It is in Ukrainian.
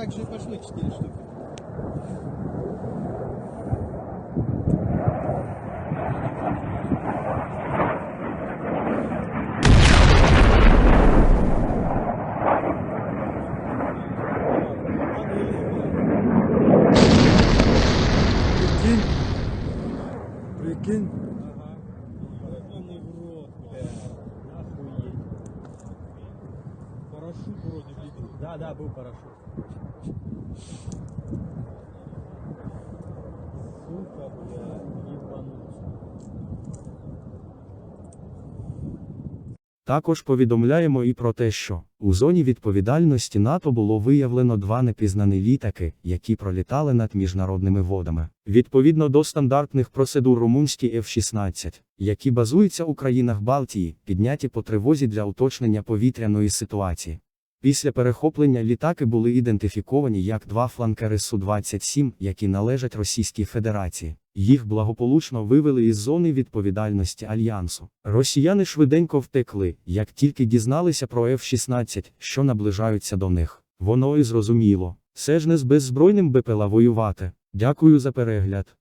так же и пошли 4 штуки. Прикинь. Прикинь. Парашют вроде видел. Да, да, був парашут. Сука, ебануться. Також повідомляємо і про те, що у зоні відповідальності НАТО було виявлено два непізнані літаки, які пролітали над міжнародними водами. Відповідно до стандартних процедур румунські F-16, які базуються у країнах Балтії, підняті по тривозі для уточнення повітряної ситуації. Після перехоплення літаки були ідентифіковані як два фланкери Су-27, які належать Російській Федерації. Їх благополучно вивели із зони відповідальності Альянсу. Росіяни швиденько втекли, як тільки дізналися про F-16, що наближаються до них. Воно і зрозуміло. Все ж не з беззбройним БПЛА воювати. Дякую за перегляд.